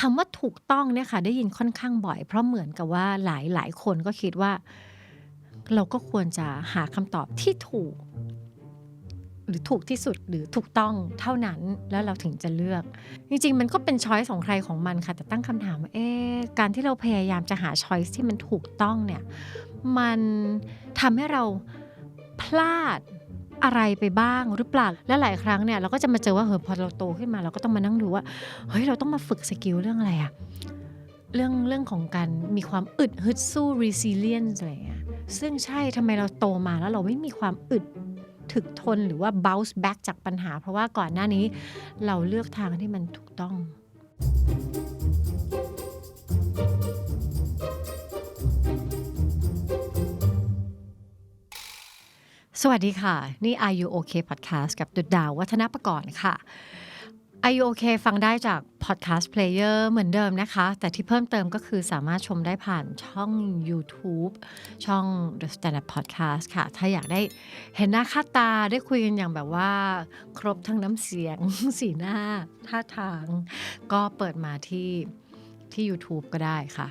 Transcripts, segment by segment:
คำว่าถูกต้องเนี่ยค่ะได้ยินค่อนข้างบ่อย เพราะเหมือนกับว่าหลายหลายคนก็คิดว่า เราก็ควรจะหาคำตอบที่ถูก หรือถูกที่สุดหรือถูกต้องเท่านั้นแล้วเราถึงจะเลือก จริง ๆ มันก็เป็นช้อยส์ของใครของมันค่ะ แต่ตั้งคำถามว่าเอ๊การที่เราพยายามจะหาช้อยส์ที่มันถูกต้องเนี่ยมันทำให้เราพลาด อะไรไปบ้างหรือเปล่า และหลายครั้งเนี่ยเราก็จะมาเจอว่าเฮ้ยพอเราโตขึ้นมาเราก็ต้องมานั่งดูว่าเฮ้ยเราต้องมาฝึกสกิลเรื่องอะไรอะเรื่องเรื่องของการมีความอึดฮึดสู้ resilience อะไรอย่างเงี้ยซึ่งใช่ทำไมเราโตมาแล้วเราไม่มีความอึดถึกทนหรือว่า bounce back จากปัญหา เพราะว่าก่อนหน้านี้เราเลือกทางที่มันถูกต้อง สวัสดีค่ะ นี่ Are You Okay Podcast กับดุดดาววัฒนประกรณ์ค่ะ Are You Okay ฟังได้จาก Podcast Player เหมือนเดิมนะคะ แต่ที่เพิ่มเติมก็คือสามารถชมได้ผ่านช่อง YouTube ช่อง The Standard Podcast ค่ะ ถ้าอยากได้เห็นหน้าค่าตาได้คุยกันอย่างแบบว่า ครบทั้งน้ำเสียง สีหน้า ท่าทาง ก็เปิดมาที่ที่ YouTube ก็ได้ค่ะ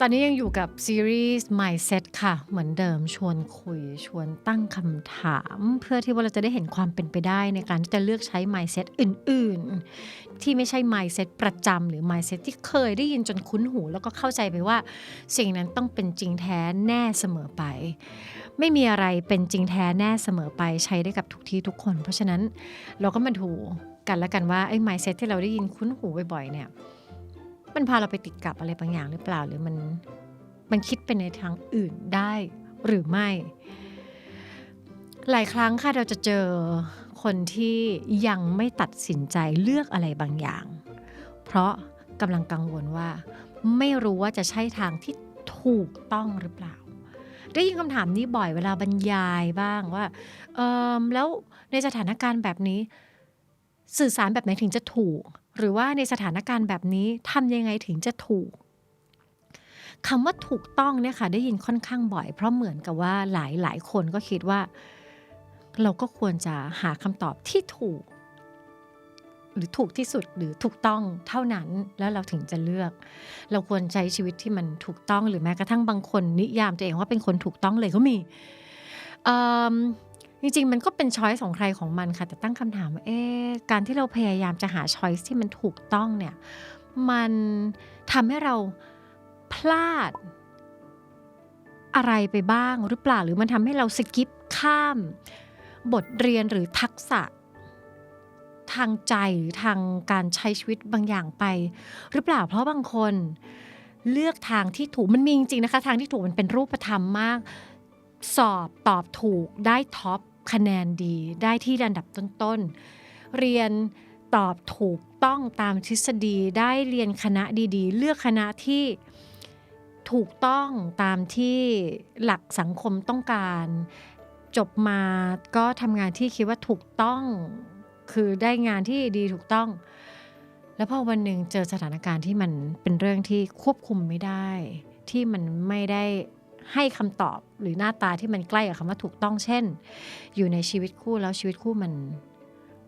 ตอนนี้ยังอยู่กับซีรีส์ Mindset ค่ะ เหมือนเดิมชวนคุย ชวนตั้งคำถาม เพื่อที่ว่าเราจะได้เห็นความเป็นไปได้ในการที่จะเลือกใช้ Mindset อื่น ๆ ที่ไม่ใช่ Mindset ประจำหรือ Mindset ที่เคยได้ยินจนคุ้นหู แล้วก็เข้าใจไปว่า สิ่งนั้นต้องเป็นจริงแท้แน่เสมอไป ไม่มีอะไรเป็นจริงแท้แน่เสมอไปใช้ได้กับทุกที่ทุกคน เพราะฉะนั้นเราก็มาดูกันแล้วกันว่าไอ้ Mindset ที่เราได้ยินคุ้นหูบ่อยๆเนี่ย มันพาเราไปติดกับอะไรบางอย่างหรือเปล่า หรือมันมันคิดไปในทางอื่นได้หรือไม่ หลายครั้งค่ะเราจะเจอคนที่ยังไม่ตัดสินใจเลือกอะไรบางอย่าง เพราะกำลังกังวลว่า ไม่รู้ว่าจะใช่ทางที่ถูกต้องหรือเปล่า ได้ยินคำถามนี้บ่อยเวลาบรรยายบ้างว่าเออแล้วในสถานการณ์แบบนี้ สื่อสารแบบไหนถึงจะถูก หรือว่าในสถานการณ์แบบนี้ทำยังไงถึงจะถูกคำว่าถูกต้องเนี่ยค่ะได้ยินค่อนข้างบ่อย เพราะเหมือนกับว่าหลายหลายคนก็คิดว่า เราก็ควรจะหาคำตอบที่ถูก หรือถูกที่สุดหรือถูกต้องเท่านั้นแล้วเราถึงจะเลือก เราควรใช้ชีวิตที่มันถูกต้องหรือแม้กระทั่งบางคนนิยามตัวเองว่าเป็นคนถูกต้องเลยก็มีเอิ่ม จริงๆ มันก็เป็นช้อยส์ของใครของมันค่ะ แต่ตั้งคำถามว่าเอ๊ะการที่เราพยายามจะหาช้อยส์ที่มันถูกต้องเนี่ยมันทำให้เราพลาดอะไรไปบ้างหรือเปล่า หรือมันทำให้เราสกิปข้าม บทเรียนหรือทักษะ ทางใจหรือทางการใช้ชีวิตบางอย่างไป หรือเปล่าเพราะบางคนเลือกทางที่ถูกมันมีจริงๆนะคะ ทางที่ถูกมันเป็นรูปธรรมมาก สอบตอบถูกได้ท็อปคะแนนดี ได้ที่ระดับต้นๆ เรียนตอบถูกต้องตามทฤษฎีได้เรียนคณะดีๆ เลือกคณะที่ถูกต้องตามที่หลักสังคมต้องการ จบมาก็ทำงานที่คิดว่าถูกต้อง คือได้งานที่ดีถูกต้อง แล้วพอวันหนึ่งเจอสถานการณ์ที่มันเป็นเรื่องที่ควบคุมไม่ได้ ที่มันไม่ได้ ให้คำตอบหรือหน้าตาที่มันใกล้กับคำว่าถูกต้องเช่น อยู่ในชีวิตคู่แล้วชีวิตคู่มัน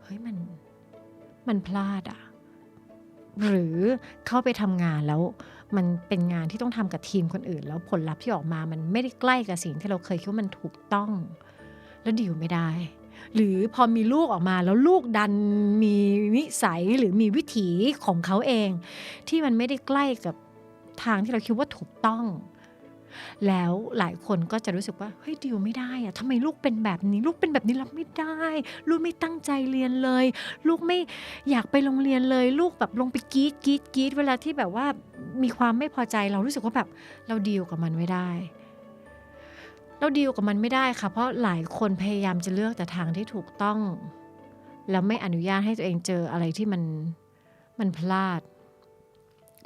เฮ้ยมันมันพลาดอะหรือเข้าไปทำงานแล้วมันเป็นงานที่ต้องทำกับทีมคนอื่น แล้วผลลัพธ์ที่ออกมามันไม่ได้ใกล้กับสิ่งที่เราเคยคิดว่ามันถูกต้อง แล้วดิวไม่ได้ หรือพอมีลูกออกมาแล้วลูกดันมีนิสัยหรือมีวิถีของเขาเอง ที่มันไม่ได้ใกล้กับทางที่เราคิดว่าถูกต้อง แล้วหลายคนก็จะรู้สึกว่าเฮ้ยดิวไม่ได้อะทำไมลูกเป็นแบบนี้ ลูกเป็นแบบนี้รับไม่ได้ ลูกไม่ตั้งใจเรียนเลย ลูกไม่อยากไปโรงเรียนเลย ลูกแบบลงไปกรีดกรีดกรีดเวลาที่แบบว่ามีความไม่พอใจเรารู้สึกว่าแบบเราดีลกับมันไม่ได้ เราดีลกับมันไม่ได้ค่ะ เพราะหลายคนพยายามจะเลือกแต่ทางที่ถูกต้อง แล้วไม่อนุญาตให้ตัวเองเจออะไรที่มันมันพลาด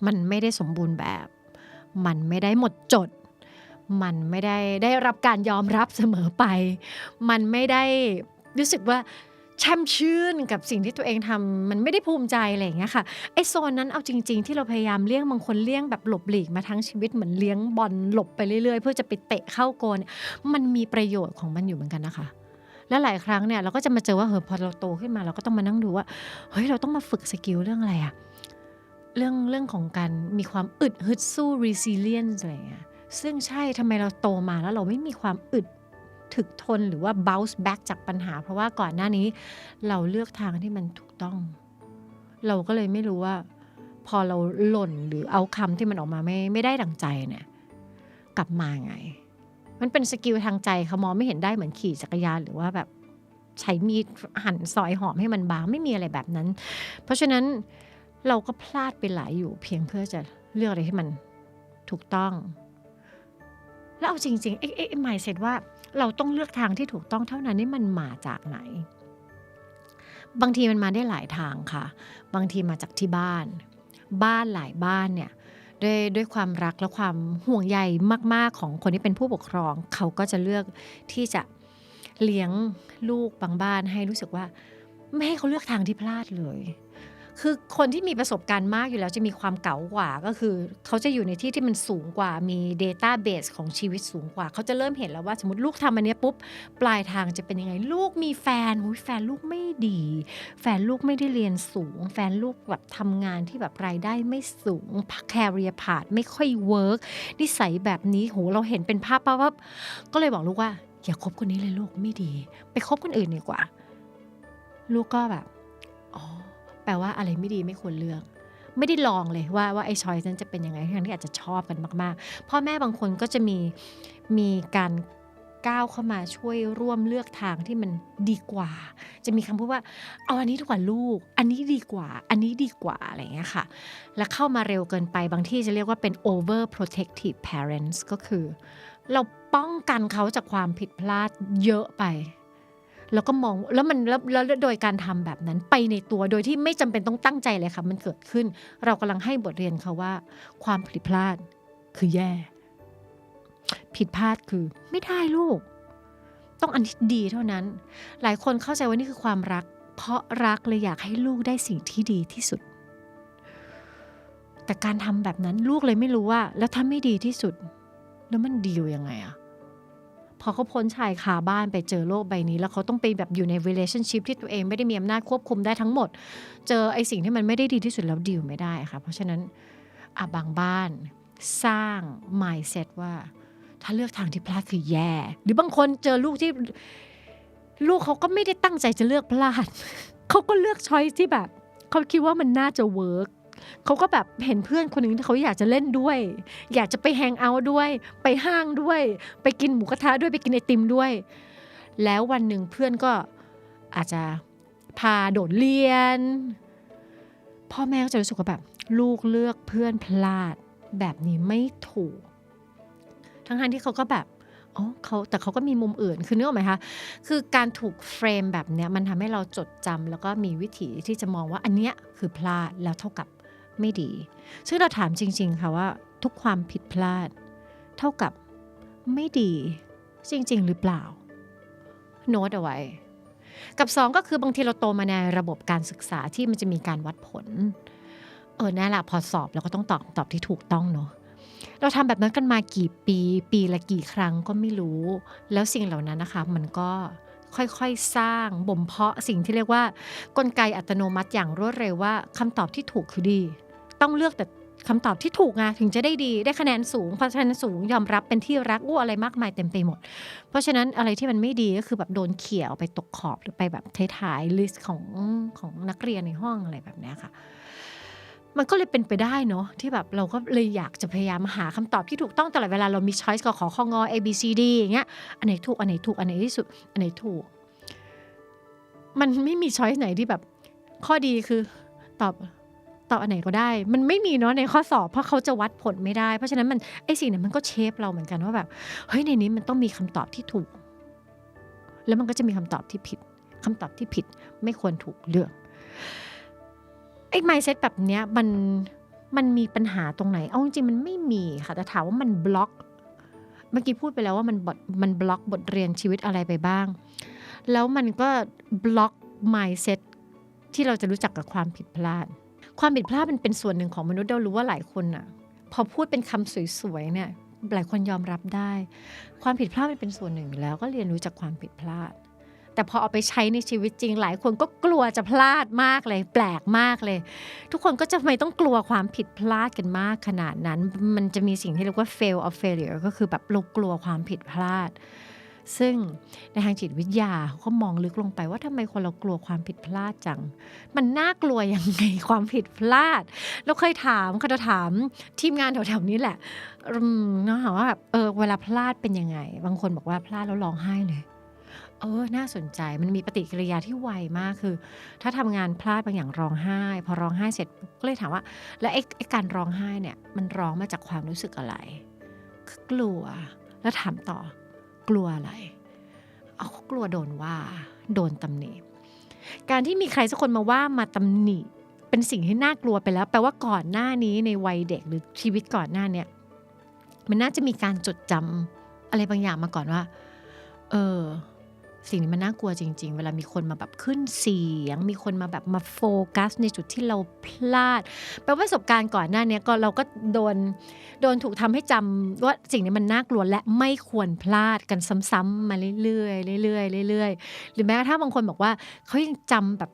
มันไม่ได้สมบูรณ์แบบ มันไม่ได้หมดจด มันไม่ได้ได้รับการยอมรับเสมอไป มันไม่ได้รู้สึกว่าแช่มชื่นกับสิ่งที่ตัวเองทำมันไม่ได้ภูมิใจอะไรอย่างเงี้ยค่ะไอโซนนั้นเอาจริง ๆ ที่เราพยายามเลี่ยงบางคนเลี่ยงแบบหลบหลีกมาทั้งชีวิตเหมือนเลี้ยงบอลหลบไปเรื่อยๆ เพื่อจะไปเตะเข้าโกนมันมีประโยชน์ของมันอยู่เหมือนกันนะคะ และหลายครั้งเนี่ยเราก็จะมาเจอว่าเฮ้ยพอเราโตขึ้นมาเราก็ต้องมานั่งดูว่าเฮ้ยเราต้องมาฝึกสกิลเรื่องอะไรอะเรื่องเรื่องของการมีความอึดฮึดสู้ resilience อะไรอย่างเงี้ย ซึ่งใช่ทำไมเราโตมาแล้วเราไม่มีความอึดถึกทนหรือว่า bounce back จากปัญหา เพราะว่าก่อนหน้านี้เราเลือกทางที่มันถูกต้อง เราก็เลยไม่รู้ว่า พอเราหล่นหรือเอาคำที่มันออกมาไม่ไม่ได้ดังใจเนี่ย กลับมาไง มันเป็นสกิลทางใจเขามองไม่เห็นได้เหมือนขี่จักรยานหรือว่าแบบใช้มีดหั่นซอยหอมให้มันบางไม่มีอะไรแบบนั้น เพราะฉะนั้นเราก็พลาดไปหลายอยู่เพียงเพื่อจะเลือกอะไรที่มันถูกต้อง แล้วเอาจริงๆไอ้ไอ้หมายเสร็จว่าเราต้องเลือกทางที่ถูกต้องเท่านั้นนี่มันมาจากไหน บางทีมันมาได้หลายทางค่ะ บางทีมาจากที่บ้าน บ้านหลายบ้านเนี่ยด้วยด้วยความรักและความห่วงใยมาก ๆ ของคนที่เป็นผู้ปกครอง เขาก็จะเลือกที่จะเลี้ยงลูกบางบ้านให้รู้สึกว่า ไม่ให้เขาเลือกทางที่พลาดเลย คือคนที่มีประสบการณ์มากอยู่แล้วจะมีความเก๋ากว่า ก็คือเขาจะอยู่ในที่ที่มันสูงกว่ามี Data Base ของชีวิตสูงกว่า เขาจะเริ่มเห็นแล้วว่าสมมติลูกทำอันนี้ปุ๊บ ปลายทางจะเป็นยังไง ลูกมีแฟนหุยแฟนลูกไม่ดี แฟนลูกไม่ได้เรียนสูง แฟนลูกแบบทำงานที่แบบรายได้ไม่สูงแคริเอร์พาดไม่ค่อยเวิร์กนิสัยแบบนี้โหเราเห็นเป็นภาพปั๊บก็เลยบอกลูกว่าอย่าคบคนนี้เลยลูกไม่ดี ไปคบคนอื่นดีกว่า ลูกก็แบบอ๋อ แปลว่าอะไรไม่ดีไม่ควรเลือก ไม่ได้ลองเลยว่าว่าไอ้ชอยนั้นจะเป็นยังไงทั้งที่อาจจะชอบกันมากๆพ่อแม่บางคนก็จะมีมีการก้าวเข้ามาช่วยร่วมเลือกทางที่มันดีกว่า จะมีคำพูดว่าเอาอันนี้ดีกว่าลูก อันนี้ดีกว่า อันนี้ดีกว่าอะไรอย่างเงี้ยค่ะ แล้วเข้ามาเร็วเกินไปบางที่จะเรียกว่าเป็น over protective parents ก็คือ เราป้องกันเขาจากความผิดพลาดเยอะไป แล้วก็มองแล้วมันแล้วแล้วโดยการทำแบบนั้นไปในตัวโดยที่ไม่จำเป็นต้องตั้งใจเลยค่ะมันเกิดขึ้น เรากำลังให้บทเรียนเขาว่า ความผิดพลาดคือแย่ ผิดพลาดคือ ไม่ได้ลูก ต้องอันที่ดีเท่านั้น หลายคนเข้าใจว่านี่คือความรัก เพราะรักเลยอยากให้ลูกได้สิ่งที่ดีที่สุด แต่การทำแบบนั้นลูกเลยไม่รู้ว่า แล้วถ้าไม่ดีที่สุด แล้วมันดีลยังไงอะ พอเขาพ้นชายคาบ้านไปเจอโลกใบนี้ แล้วเขาต้องไปแบบอยู่ใน relationship ที่ตัวเองไม่ได้มีอำนาจควบคุมได้ทั้งหมด เจอไอ้สิ่งที่มันไม่ได้ดีที่สุดแล้วดีลไม่ได้ค่ะ เพราะฉะนั้นอะบางบ้านสร้าง mindset ว่า ถ้าเลือกทางที่พลาดคือแย่ หรือบางคนเจอลูกที่ลูกเขาก็ไม่ได้ตั้งใจจะเลือกพลาด เขาก็เลือกช้อยที่แบบ เขาคิดว่ามันน่าจะเวิร์ก เขาก็แบบเห็นเพื่อนคนหนึ่งที่เขาอยากจะเล่นด้วย อยากจะไปแฮงเอาท์ด้วย ไปห้างด้วย ไปกินหมูกระทะด้วยไปกินไอติมด้วย แล้ววันหนึ่งเพื่อนก็อาจจะพาโดดเรียน พ่อแม่ก็จะรู้สึกว่าแบบลูกเลือกเพื่อนพลาดแบบนี้ไม่ถูก ทั้งๆที่เขาก็แบบอ๋อเขาแต่เขาก็มีมุมอื่นคือนึกออกไหมคะคือการถูกเฟรมแบบเนี้ยมันทำให้เราจดจำแล้วก็มีวิธีที่จะมองว่าอันเนี้ยคือพลาดแล้วเท่ากับ ไม่ดี ซึ่งเราถามจริง ๆ ค่ะว่าทุกความผิดพลาด เท่ากับไม่ดีจริง ๆ หรือเปล่า โน้ตเอาไว้ กับสองก็คือบางทีเราโตมาในระบบการศึกษาที่มันจะมีการวัดผล เออนั่นแหละพอสอบเราก็ต้องตอบตอบที่ถูกต้องเนาะเราทำแบบนั้นกันมากี่ปี ปีละกี่ครั้งก็ไม่รู้ แล้วสิ่งเหล่านั้นนะคะ มันก็ค่อยๆ สร้างบ่มเพาะสิ่งที่เรียกว่า กลไกอัตโนมัติอย่างรวดเร็วว่าคำตอบที่ถูกคือดี ต้องเลือกแต่คำตอบที่ถูกไงถึงจะได้ดีได้คะแนนสูงพราะคะแนนสูงยอมรับเป็นที่รักอู้อะไรมากมายเต็มไปหมด เพราะฉะนั้นอะไรที่มันไม่ดีก็คือแบบโดนเขี่ยออกไปตกขอบหรือไปแบบท้ายๆลิสต์ของของนักเรียนในห้องอะไรแบบนี้ค่ะ มันก็เลยเป็นไปได้เนาะที่แบบเราก็เลยอยากจะพยายามหาคำตอบที่ถูกต้องตลอดเวลาเรามีช้อยส์ก็ขอข้องอ A B C D อย่างเงี้ยอันไหนถูกอันไหนถูกอันไหนที่สุดอันไหนถูก มันไม่มีช้อยส์ไหนที่แบบ ข้อดีคือตอบ ตอบอันไหนก็ได้ มันไม่มีเนาะในข้อสอบเพราะเขาจะวัดผลไม่ได้ เพราะฉะนั้นมันไอ้สิ่งนั้นมันก็เชฟเราเหมือนกันว่าแบบเฮ้ยในนี้มันต้องมีคำตอบที่ถูก แล้วมันก็จะมีคำตอบที่ผิดคำตอบที่ผิดไม่ควรถูกเลือกไอ้ mindset แบบเนี้ยมันมันมีปัญหาตรงไหน เอาจริงมันไม่มีค่ะแต่ถามว่ามันบล็อก เมื่อกี้พูดไปแล้วว่ามันบมันบล็อกบทเรียนชีวิตอะไรไปบ้าง แล้วมันก็บล็อก mindset ที่เราจะรู้จักกับความผิดพลาด ความผิดพลาดมันเป็นส่วนหนึ่งของมนุษย์เรารู้ว่าหลายคนอะ พอพูดเป็นคำสวยๆเนี่ยหลายคนยอมรับได้ ความผิดพลาดมันเป็นส่วนหนึ่งอยู่แล้ว ก็เรียนรู้จากความผิดพลาด แต่พอเอาไปใช้ในชีวิตจริง หลายคนก็กลัวจะพลาดมากเลย แปลกมากเลย ทุกคนก็จะไม่ต้องกลัวความผิดพลาดกันมากขนาดนั้น มันจะมีสิ่งที่เรียกว่า fail of failure ก็คือแบบเรากลัวความผิดพลาด ซึ่งในทางจิตวิทยาเขาก็มองลึกลงไปว่าทำไมคนเรากลัวความผิดพลาดจัง มันน่ากลัวยังไงความผิดพลาด เราเคยถามเคยถามทีมงานแถวๆนี้แหละอืมนะคะว่าแบบเออเวลาพลาดเป็นยังไง บางคนบอกว่าพลาดแล้วร้องไห้เลยเออ น่าสนใจ มันมีปฏิกิริยาที่ไวมากคือ ถ้าทำงานพลาดบางอย่างร้องไห้ พอร้องไห้เสร็จก็เลยถามว่า แล้วไอ้ไอการร้องไห้เนี่ย มันร้องมาจากความรู้สึกอะไร กลัว แล้วถามต่อ กลัวอะไรเอาก็กลัวโดนว่า โดนตำหนิ การที่มีใครสักคนมาว่ามาตำหนิ เป็นสิ่งที่น่ากลัวไปแล้ว แปลว่าก่อนหน้านี้ในวัยเด็กหรือชีวิตก่อนหน้าเนี่ยมันน่าจะมีการจดจำอะไรบางอย่างมาก่อนว่า เออ สิ่งนี้มันน่ากลัวจริง ๆ เวลามีคนมาแบบขึ้นเสียง มีคนมาแบบมาโฟกัสในจุดที่เราพลาดแปลว่าประสบการณ์ก่อนหน้านี้ก็เราก็โดนโดนถูกทำให้จำว่าสิ่งนี้มันน่ากลัวและไม่ควรพลาดกันซ้ำๆมาเรื่อยๆเรื่อยๆเรื่อยๆหรือแม้กระทั่งบางคนบอกว่าเขายังจำแบบ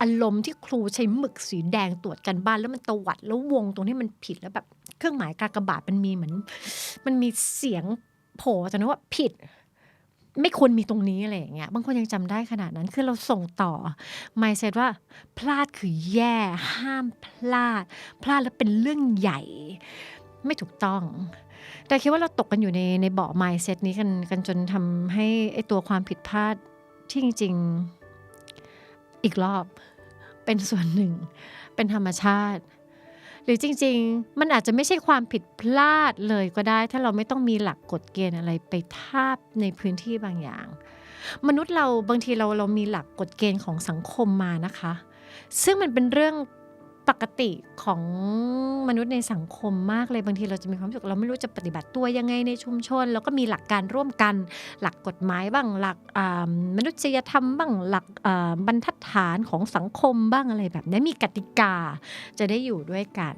อารมณ์ที่ครูใช้หมึกสีแดงตรวจกันบ้าน แล้วมันตวัดแล้ววงตรงที่มันผิดแล้วแบบ เครื่องหมายกากบาทมันมีเหมือน มันมีเสียงโผล่จนว่าผิด ไม่ควรมีตรงนี้อะไรอย่างเงี้ยบางคนยังจำได้ขนาดนั้นคือเราส่งต่อ mindset ว่าพลาดคือแย่ห้ามพลาด พลาดแล้วเป็นเรื่องใหญ่ ไม่ถูกต้อง แต่คิดว่าเราตกกันอยู่ในในเบาะ mindset นี้กันกันจนทำให้ไอตัวความผิดพลาดที่จริง ๆ อีกรอบเป็นส่วนหนึ่ง เป็นธรรมชาติ หรือจริง ๆ มันอาจจะไม่ใช่ความผิดพลาดเลยก็ได้ ถ้าเราไม่ต้องมีหลักกฎเกณฑ์อะไรไปทาบในพื้นที่บางอย่าง มนุษย์เราบางทีเราเรามีหลักกฎเกณฑ์ของสังคมมานะคะ ซึ่งมันเป็นเรื่อง ปกติของมนุษย์ในสังคมมากเลยบางทีเราจะมีความรู้สึกเราไม่รู้จะปฏิบัติตัวยังไงในชุมชน แล้วก็มีหลักการร่วมกัน หลักกฎหมายบ้างหลักมนุษยธรรมบ้างหลักบรรทัดฐานของสังคมบ้างอะไรแบบนี้มีกติกาจะได้อยู่ด้วยกัน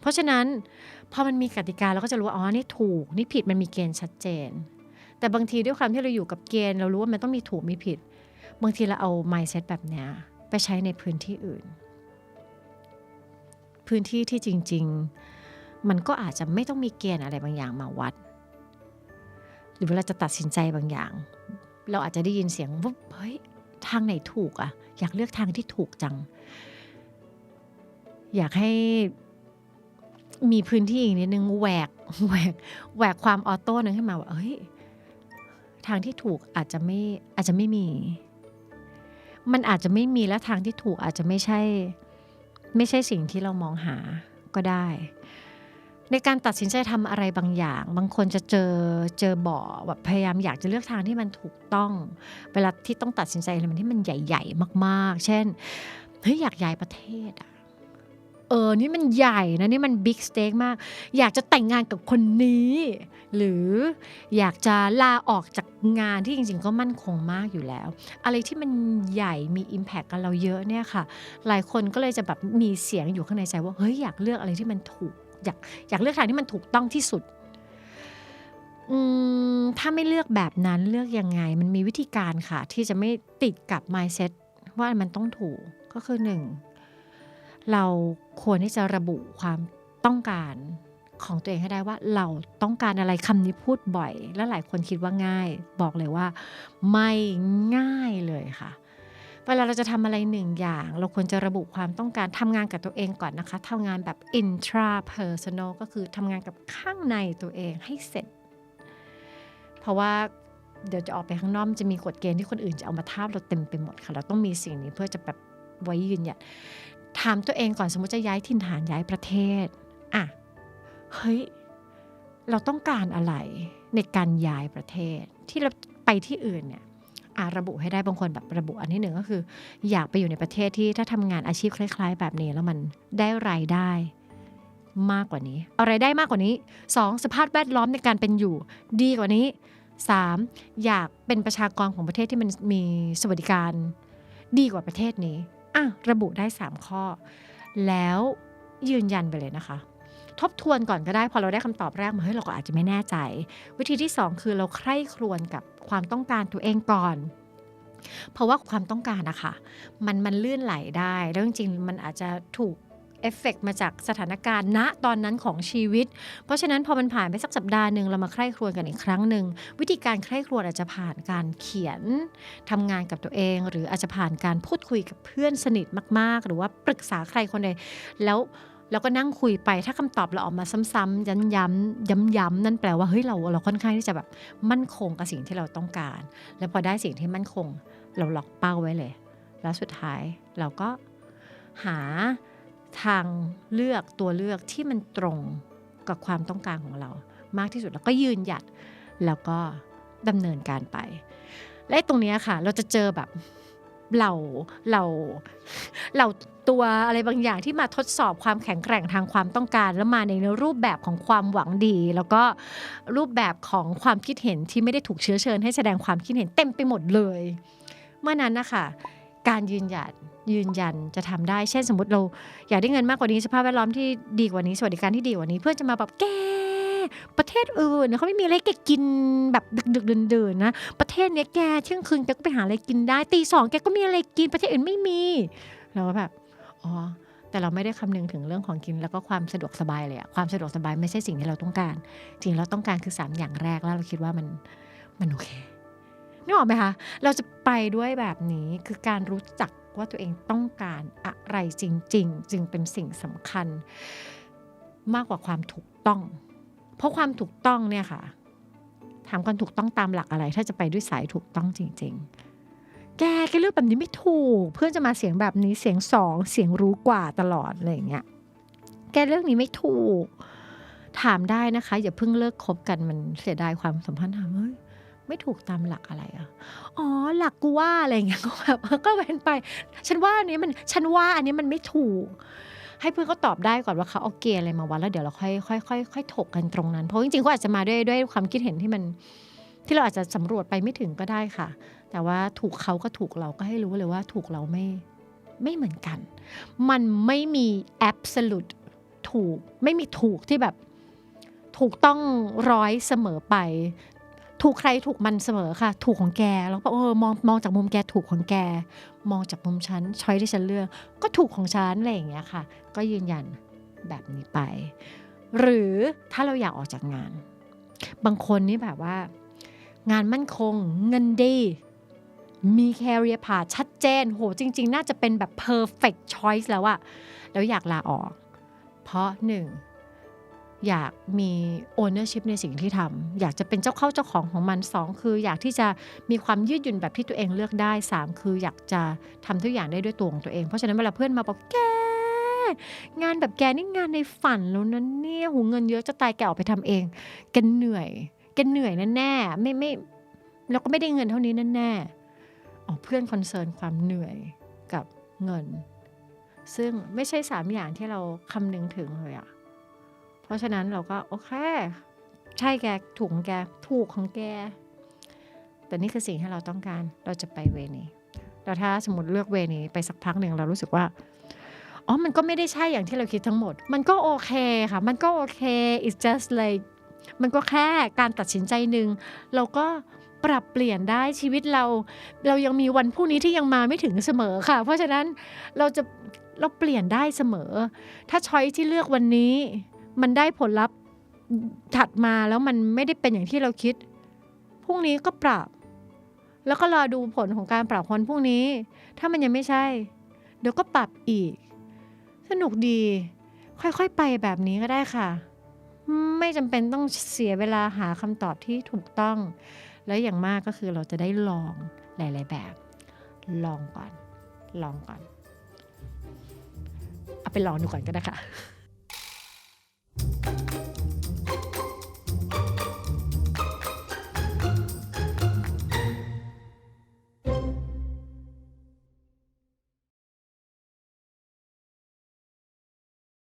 เพราะฉะนั้นพอมันมีกติกาเราก็จะรู้ว่าอ๋อนี่ถูกนี่ผิดมันมีเกณฑ์ชัดเจน แต่บางทีด้วยความที่เราอยู่กับเกณฑ์ เรารู้ว่ามันต้องมีถูกมีผิด บางทีเราเอา mindset แบบนี้ไปใช้ในพื้นที่อื่น พื้นที่ที่จริง ๆ มันก็อาจจะไม่ต้องมีเกณฑ์อะไรบางอย่างมาวัด หรือเวลาจะตัดสินใจบางอย่าง เราอาจจะได้ยินเสียงว่าเฮ้ยทางไหนถูกอะอยากเลือกทางที่ถูกจัง อยากให้มีพื้นที่อีกนิดนึงแหวกแหวกแหวกความออโต้นั้นขึ้นมาว่าเฮ้ยทางที่ถูกอาจจะไม่อาจจะไม่มี มันอาจจะไม่มีและทางที่ถูกอาจจะไม่ใช่ ไม่ใช่สิ่งที่เรามองหาก็ได้ ในการตัดสินใจทำอะไรบางอย่าง บางคนจะเจอเจอบ่อแบบพยายามอยากจะเลือกทางที่มันถูกต้อง เวลาที่ต้องตัดสินใจอะไรที่มันใหญ่ ๆ มาก ๆ เช่นเฮ้ยอยากย้ายประเทศอะ ออนี่มันใหญ่นะนี่มันบิ๊กสเต็กมาก อยากจะแต่งงานกับคนนี้ หรืออยากจะลาออกจากงานที่จริงๆ ก็มั่นคงมากอยู่แล้ว อะไรที่มันใหญ่มี Impact กับเราเยอะเนี่ยค่ะ หลายคนก็เลยจะแบบมีเสียงอยู่ข้างในใจว่าเฮ้ยอยากเลือกอะไรที่มันถูกอยากอยากเลือกทางที่มันถูกต้องที่สุดอืมถ้าไม่เลือกแบบนั้นเลือกยังไง มันมีวิธีการค่ะ ที่จะไม่ติดกับ mindset ว่ามันต้องถูกก็คือหนึ่ง เราควรที่จะระบุความต้องการของตัวเองให้ได้ว่าเราต้องการอะไรคำนี้พูดบ่อย และหลายคนคิดว่าง่าย บอกเลยว่า ไม่ง่ายเลยค่ะเวลาเราจะทำอะไรหนึ่งอย่าง เราควรจะระบุความต้องการทำงานกับตัวเองก่อนนะคะทำงานแบบ intra personal ก็คือทำงานกับข้างในตัวเองให้เสร็จ เพราะว่าเดี๋ยวจะออกไปข้างนอกจะมีกฎเกณฑ์ที่คนอื่นจะเอามาทาบเราเต็มไปหมดค่ะ เราต้องมีสิ่งนี้เพื่อจะแบบไว้ยืนหยัด ถามตัวเองก่อนสมมติจะย้ายถิ่นฐานย้ายประเทศอะเฮ้ยเราต้องการอะไรในการย้ายประเทศที่เราไปที่อื่นเนี่ยอะระบุให้ได้บางคนแบบระบุอันที่หนึ่งก็คือ อยากไปอยู่ในประเทศที่ถ้าทำงานอาชีพคล้าย ๆ แบบนี้แล้วมันได้รายได้มากกว่านี้ เอารายได้มากกว่านี้สองสภาพแวดล้อมในการเป็นอยู่ ดีกว่านี้สามอยากเป็นประชากรของประเทศที่มันมีสวัสดิการ ดีกว่าประเทศนี้ อะระบุได้ 3 ข้อ แล้วยืนยันไปเลยนะคะ ทบทวนก่อนก็ได้ พอเราได้คำตอบแรกมาเฮ้ยเราก็อาจจะไม่แน่ใจ วิธีที่ 2 คือเราใคร่ครวญกับความต้องการตัวเองก่อน เพราะว่าความต้องการนะคะมันมันลื่นไหลได้ แล้วจริงๆมันอาจจะถูก เอฟเฟกมาจากสถานการณ์ณตอนนั้นของชีวิต เพราะฉะนั้นพอมันผ่านไปสักสัปดาห์หนึ่งเรามาใคร่ครวญกันอีกครั้งหนึ่งวิธีการใคร่ครวญอาจจะผ่านการเขียนทำงานกับตัวเอง หรืออาจจะผ่านการพูดคุยกับเพื่อนสนิทมาก ๆ หรือว่าปรึกษาใครคนใดแล้วแล้วก็นั่งคุยไปถ้าคำตอบเราออกมาซ้ำๆย้ำๆย้ำๆนั่นแปลว่าเฮ้ยเราเราค่อนข้างที่จะแบบมั่นคงกับสิ่งที่เราต้องการ แล้วพอได้สิ่งที่มั่นคง เราล็อกเป้าไว้เลย แล้วสุดท้ายเราก็หา ทางเลือกตัวเลือกที่มันตรงกับความต้องการของเรา มากที่สุดแล้วก็ยืนหยัดแล้วก็ดำเนินการไป และตรงนี้ค่ะ เราจะเจอแบบเราเราเราตัวอะไรบางอย่างที่มาทดสอบความแข็งแกร่งทางความต้องการ แล้วมาในรูปแบบของความหวังดี แล้วก็รูปแบบของความคิดเห็นที่ไม่ได้ถูกเชื้อเชิญ ให้แสดงความคิดเห็นเต็มไปหมดเลย เมื่อนั้นนะคะ การยืนหยัดยืนยันจะทำได้ เช่นสมมติเราอยากได้เงินมากกว่านี้สภาพแวดล้อมที่ดีกว่านี้สวัสดิการที่ดีกว่านี้ เพื่อจะมาแบบแกประเทศอื่นเขาไม่มีอะไรแกกินแบบดึกๆดื่นๆนะประเทศเนี้ยแกเที่ยงคืนแกก็ไปหาอะไรกินได้ตีสองแกก็มีอะไรกินประเทศอื่นไม่มีเราก็แบบอ๋อแต่เราไม่ได้คำนึงถึงเรื่องของกินแล้วก็ความสะดวกสบายเลยอะความสะดวกสบายไม่ใช่สิ่งที่เราต้องการ จริงเราต้องการคือสามอย่างแรกแล้วเราคิดว่ามันมันโอเค นึกออกไหมคะ เราจะไปด้วยแบบนี้คือการรู้จักว่าตัวเองต้องการอะไรจริง ๆ จึงเป็นสิ่งสำคัญมากกว่าความถูกต้อง เพราะความถูกต้องเนี่ยค่ะถามกันถูกต้องตามหลักอะไร ถ้าจะไปด้วยสายถูกต้องจริง ๆ แกแกเลือกแบบนี้ไม่ถูก เพื่อนจะมาเสียงแบบนี้เสียงสองเสียงรู้กว่าตลอดอะไรอย่างเงี้ย แกเลือกนี้ไม่ถูก ถามได้นะคะ อย่าเพิ่งเลิกคบกันมันเสียดายความสัมพันธ์ถามเฮ้ย ไม่ถูกตามหลักอะไรอะ อ๋อ หลักกูว่าอะไรอย่างเงี้ยก็แบบก็เป็นไป ฉันว่าอันนี้มัน ฉันว่าอันนี้มันไม่ถูก ให้เพื่อนเขาตอบได้ก่อนว่าเขาเอาเกณฑ์อะไรมาวัดแล้วเดี๋ยวเราค่อยค่อยค่อยค่อยถกกันตรงนั้น เพราะจริงๆเขาอาจจะมาด้วยด้วยความคิดเห็นที่มัน ที่เราอาจจะสำรวจไปไม่ถึงก็ได้ค่ะ แต่ว่าถูกเขาก็ถูกเราก็ให้รู้เลยว่าถูกเราไม่ไม่เหมือนกัน มันไม่มี absolute ถูก ไม่มีถูกที่แบบถูกต้องร้อยเสมอไป ถูกใครถูกมันเสมอค่ะ ถูกของแกแล้วก็เออมองมองจากมุมแกถูกของแก มองจากมุมฉันช้อยที่ฉันเลือก ก็ถูกของฉันอะไรอย่างเงี้ยค่ะ ก็ยืนยันแบบนี้ไป หรือถ้าเราอยากออกจากงาน บางคนนี่แบบว่า งานมั่นคงเงินดีมีแคริเอร์พาชัดเจน โห จริง ๆ น่าจะเป็นแบบ perfect choice แล้วอะแล้วอยากลาออก เพราะหนึ่ง อยากมี ownership ในสิ่งที่ทำอยากจะเป็นเจ้าเข้าเจ้าของของมันสองคือ อยากที่จะมีความยืดหยุ่นแบบที่ตัวเองเลือกได้สามคืออยากจะทำทุกอย่างได้ด้วยตัวของตัวเอง เพราะฉะนั้นเวลาเพื่อนมาบอกแกงานแบบแกนี่งานในฝันแล้วนะเนี่ยหูเงินเยอะจะตายแกออกไปทำเองแกเหนื่อยแกเหนื่อยแน่ๆไม่ไม่แล้วก็ไม่ได้เงินเท่านี้แน่ๆอ๋อเพื่อนคอนเซิร์นความเหนื่อยกับเงิน ซึ่งไม่ใช่สามอย่างที่เราคำนึงถึงเลยอะ เพราะฉะนั้นเราก็โอเค ใช่แกถูกของแกถูกของแก แต่นี่คือสิ่งที่เราต้องการเราจะไปเวนี้แล้วถ้าสมมติเลือกเวนี้ไปสักพักหนึ่งเรารู้สึกว่าอ๋อมันก็ไม่ได้ใช่อย่างที่เราคิดทั้งหมด มันก็โอเคค่ะ มันก็โอเค it's just like มันก็แค่การตัดสินใจหนึ่งเราก็ปรับเปลี่ยนได้ชีวิตเรา เรายังมีวันพรุ่งนี้ที่ยังมาไม่ถึงเสมอค่ะ เพราะฉะนั้นเราจะเราเปลี่ยนได้เสมอ ถ้าช้อยที่เลือกวันนี้ มันได้ผลลัพธ์ถัดมาแล้วมันไม่ได้เป็นอย่างที่เราคิดพรุ่งนี้ก็ปรับ แล้วก็รอดูผลของการปรับคนพรุ่งนี้ ถ้ามันยังไม่ใช่ เดี๋ยวก็ปรับอีก สนุกดี ค่อยๆไปแบบนี้ก็ได้ค่ะ ไม่จำเป็นต้องเสียเวลาหาคำตอบที่ถูกต้อง แล้วอย่างมากก็คือเราจะได้ลองหลายๆแบบ ลองก่อน ลองก่อน เอาไปลองดูก่อนก็ได้ค่ะ